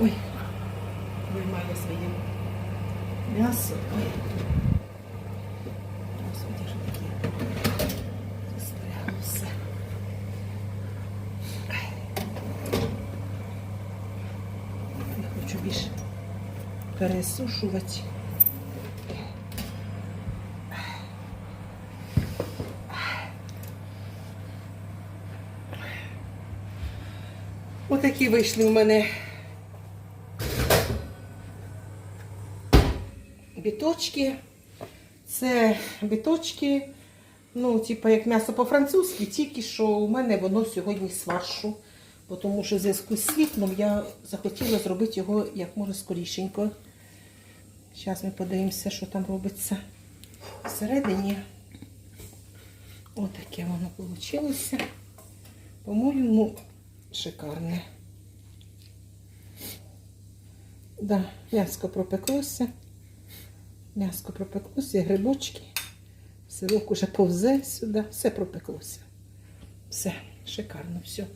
Ой, виймаю своє м'ясо. Ой. Господи, таке? Застрягло все. Я хочу більше пересушувати. Отакі вийшли в мене біточки. Це біточки, ну, типу, як м'ясо по-французьки, тільки що у мене воно сьогодні. Бо Тому що в зв'язку з світлом я захотіла зробити його як може скорішенько. Зараз ми подивимося, що там робиться всередині. Отаке воно вийшло. По-моєму, шикарне. Да, м'яско пропеклося. М'яско пропеклося, грибочки. Сирок уже повзе сюди, все пропеклося. Все, шикарно, все.